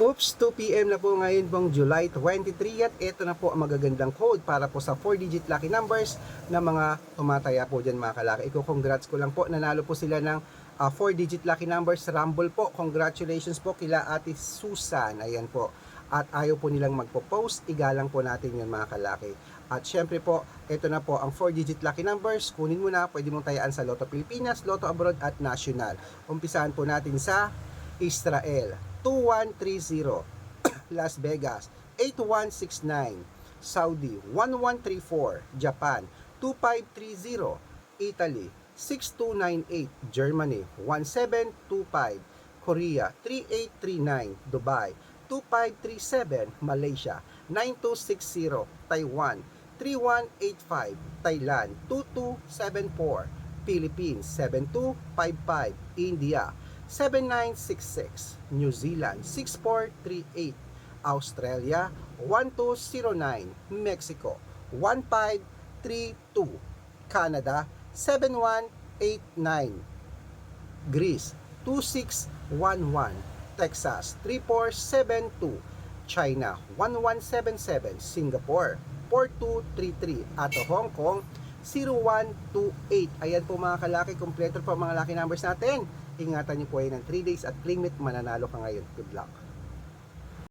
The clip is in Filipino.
Oops, 2pm na po ngayon pong July 23 at ito na po ang magagandang code para po sa 4-digit lucky numbers na mga tumataya po dyan mga kalaki. Iko congrats ko lang po, nanalo po sila ng 4-digit lucky numbers Rumble po. Congratulations po kila Ate Susan. Ayan po. At ayaw po nilang magpo-post, igalang po natin yun mga kalaki. At syempre po, ito na po ang 4-digit lucky numbers. Kunin mo na, pwede mong tayaan sa Lotto Pilipinas, Lotto Abroad at National. Umpisahan po natin sa Israel, 2130. Las Vegas, 8169. Saudi, 1134. Japan, 2530. Italy, 6298. Germany, 1725. Korea, 3839. Dubai, 2537. Malaysia, 9260. Taiwan, 3185. Thailand, 2274. Philippines, 7255. India, 7966, New Zealand 6438, Australia 1209, Mexico 1532, Canada 7189, Greece 2611, Texas 3472, China 1177, Singapore 4233 at Hong Kong 0128. Ayan po mga kalaki, kompleto po mga lucky numbers natin. Ingatan niyo po yan ng 3 days at claim it, mananalo ka ngayon. Good luck.